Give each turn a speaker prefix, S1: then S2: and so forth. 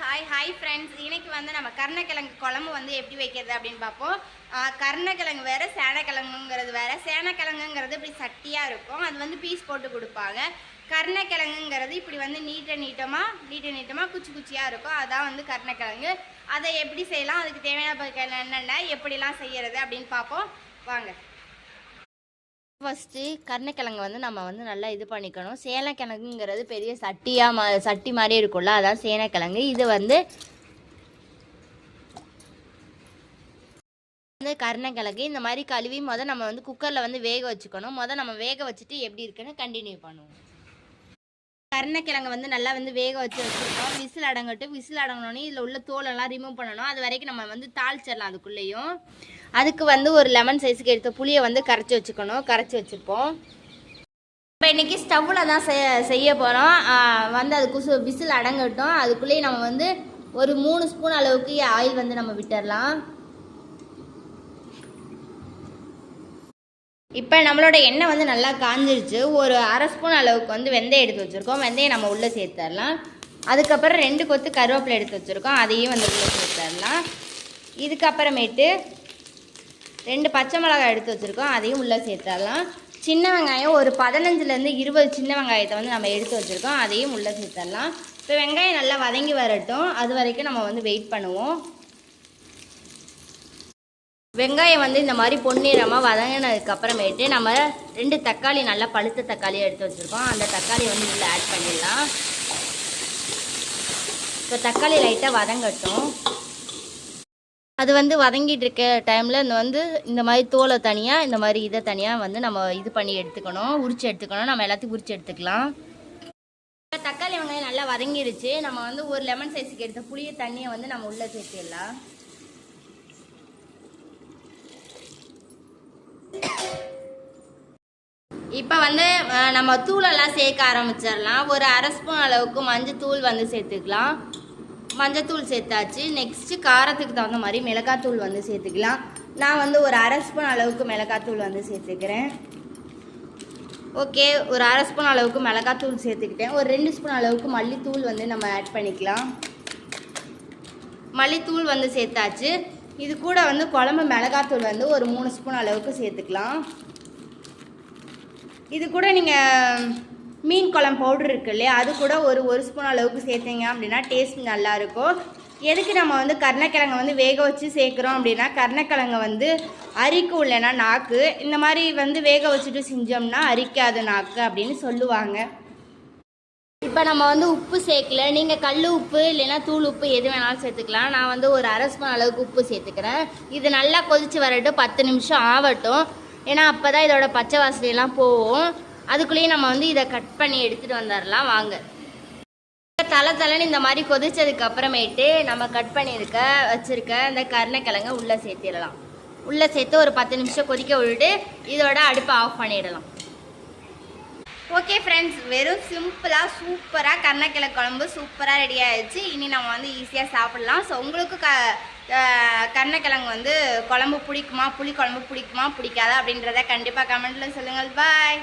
S1: Hi hi friends இன்றைக்கி வந்து நம்ம கருணக்கிழங்கு குழம்பு வந்து எப்படி வைக்கிறது அப்படின்னு பார்ப்போம். கர்ணக்கிழங்கு கருணக்கிழங்கு வேற சேனக்கிழங்குங்கிறது வேறு. சேனக்கிழங்குங்கிறது இப்படி சட்டியாக இருக்கும். அது வந்து பீஸ் போட்டு கொடுப்பாங்க. கருணக்கிழங்குங்கிறது இப்படி வந்து நீட்ட நீட்டமாக நீட்ட நீட்டமாக குச்சி குச்சியாக இருக்கும். அதான் வந்து கருணக்கிழங்கு. அதை எப்படி செய்யலாம்? அதுக்கு தேவையான என்னென்ன? எப்படிலாம் செய்கிறது அப்படின்னு பார்ப்போம். வாங்க. ஃபஸ்ட்டு கருணக்கிழங்கு வந்து நம்ம வந்து நல்லா இது பண்ணிக்கணும். சேனக்கிழங்குங்கிறது பெரிய சட்டியாக மா சட்டி மாதிரி இருக்கும்ல அதான் சேனக்கிழங்கு இது வந்து வந்து கருணக்கிழங்கு. இந்த மாதிரி கழுவி மொதல் நம்ம வந்து குக்கரில் வந்து வேக வச்சுக்கணும். மொதல் நம்ம வேக வச்சுட்டு எப்படி இருக்குன்னு கண்டினியூ பண்ணுவோம். கருணக்கிழங்கு வந்து நல்லா வந்து வேக வச்சு வச்சுருக்கோம். விசில் அடங்கட்டும். விசில் அடங்கினோடனே இதில் உள்ள தோலெல்லாம் ரிமூவ் பண்ணணும். அது வரைக்கும் நம்ம வந்து தாளிச்சிடலாம் அதுக்குள்ளேயும். அதுக்கு வந்து ஒரு லெமன் சைஸுக்கு எடுத்த புளியை வந்து கரைச்சி வச்சுக்கணும். கரைச்சி வச்சுருப்போம். இப்போ இன்றைக்கி ஸ்டவ்வில் தான் செய்ய செய்ய போகிறோம் வந்து அது குசு விசில் அடங்கட்டும். அதுக்குள்ளேயே நம்ம வந்து ஒரு மூணு ஸ்பூன் அளவுக்கு ஆயில் வந்து நம்ம விட்டுறலாம் இப்போ நம்மளோட எண்ணெய் வந்து நல்லா காஞ்சிருச்சு. ஒரு அரை ஸ்பூன் அளவுக்கு வந்து வெந்தயம் எடுத்து வச்சுருக்கோம். வெந்தயம் நம்ம உள்ளே சேர்த்துடலாம். அதுக்கப்புறம் ரெண்டு கொத்து கருவேப்பிலை எடுத்து வச்சுருக்கோம். அதையும் வந்து உள்ளே சேர்த்துடலாம். இதுக்கப்புறமேட்டு ரெண்டு பச்சை மிளகாய் எடுத்து வச்சுருக்கோம். அதையும் உள்ளே சேர்த்துடலாம். சின்ன வெங்காயம் ஒரு பதினஞ்சுலேருந்து இருபது சின்ன வெங்காயத்தை வந்து நம்ம எடுத்து வச்சுருக்கோம். அதையும் உள்ளே சேர்த்துடலாம். இப்போ வெங்காயம் நல்லா வதங்கி வரட்டும். அது வரைக்கும் நம்ம வந்து வெயிட் பண்ணுவோம். வெங்காயம் வந்து இந்த மாதிரி பொன்னிறமாக வதங்கினதுக்கு அப்புறமேட்டு நம்ம ரெண்டு தக்காளி நல்லா பழுத்த தக்காளி எடுத்து வச்சுருக்கோம். அந்த தக்காளி வந்து இதில் ஆட் பண்ணிடலாம். இப்போ தக்காளி லைட்டாக வதங்கட்டும். அது வந்து வதங்கிட்டு இருக்க டைமில் இந்த வந்து இந்த மாதிரி தோலை தனியாக இந்த மாதிரி இதை தனியாக வந்து நம்ம இது பண்ணி எடுத்துக்கணும். உரிச்சு எடுத்துக்கணும். நம்ம எல்லாத்தையும் உரிச்சு எடுத்துக்கலாம். இப்போ தக்காளி வெங்காயம் நல்லா வதங்கிடுச்சு நம்ம வந்து ஒரு லெமன் சைஸுக்கு எடுத்த புளிய தண்ணியை வந்து நம்ம உள்ளே சேர்த்துடலாம். இப்போ வந்து நம்ம தூளெல்லாம் சேர்க்க ஆரம்பிச்சிடலாம். ஒரு அரை ஸ்பூன் அளவுக்கு மஞ்சத்தூள் வந்து சேர்த்துக்கலாம். மஞ்சத்தூள் சேர்த்தாச்சு. நெக்ஸ்ட்டு காரத்துக்கு தகுந்த மாதிரி மிளகாத்தூள் வந்து சேர்த்துக்கலாம். நான் வந்து ஒரு அரை ஸ்பூன் அளவுக்கு மிளகாத்தூள் வந்து சேர்த்துக்கிறேன். ஓகே ஒரு அரை ஸ்பூன் அளவுக்கு மிளகாத்தூள் சேர்த்துக்கிட்டேன். ஒரு ரெண்டு ஸ்பூன் அளவுக்கு மல்லித்தூள் வந்து நம்ம ஆட் பண்ணிக்கலாம். மல்லித்தூள் வந்து சேர்த்தாச்சு. இது கூட வந்து குழம்பு மிளகாத்தூள் வந்து ஒரு மூணு ஸ்பூன் அளவுக்கு சேர்த்துக்கலாம். இது கூட நீங்கள் மீன் குழம்பு பவுடர் இருக்கு இல்லையா அது கூட ஒரு ஒரு ஸ்பூன் அளவுக்கு சேர்த்தீங்க அப்படின்னா டேஸ்ட் நல்லாயிருக்கும். எதுக்கு நம்ம வந்து கருணக்கிழங்கை வந்து வேக வச்சு சேர்க்குறோம் அப்படின்னா கருணக்கிழங்கை வந்து அரிக்கும் இல்லைன்னா நாக்கு. இந்த மாதிரி வந்து வேக வச்சுட்டு செஞ்சோம்னா அரிக்காது நாக்கு அப்படின்னு சொல்லுவாங்க. இப்போ நம்ம வந்து உப்பு சேர்க்கல. நீங்கள் கல் உப்பு இல்லைன்னா தூள் உப்பு எது வேணாலும் சேர்த்துக்கலாம். நான் வந்து ஒரு அரை ஸ்பூன் அளவுக்கு உப்பு சேர்த்துக்கிறேன். இது நல்லா கொதித்து வரட்டும். பத்து நிமிஷம் ஆகட்டும் ஏன்னா அப்போ தான் இதோட பச்சை வாசனையெல்லாம் போகும். அதுக்குள்ளேயே நம்ம வந்து இதை கட் பண்ணி எடுத்துகிட்டு வந்துடலாம் வாங்க. தலை தலைன்னு இந்த மாதிரி கொதிச்சதுக்கு அப்புறமேட்டு நம்ம கட் பண்ணியிருக்க வச்சுருக்க இந்த கருணக்கிழங்க உள்ளே சேர்த்திடலாம். உள்ளே சேர்த்து ஒரு பத்து நிமிஷம் கொதிக்க விட்டுட்டு இதோட அடுப்பை ஆஃப் பண்ணிடலாம். ஓகே ஃப்ரெண்ட்ஸ் வெறும் சிம்பிளாக சூப்பராக கருணக்கிழங்கு குழம்பு சூப்பராக ரெடி ஆகிடுச்சு இனி நம்ம வந்து ஈஸியாக சாப்பிடலாம். ஸோ உங்களுக்கு க கருணக்கிழங்கு வந்து குழம்பு பிடிக்குமா? புளி குழம்பு பிடிக்குமா? பிடிக்காதா? அப்படின்றத கண்டிப்பாக கமெண்ட்டில் சொல்லுங்கள். பாய்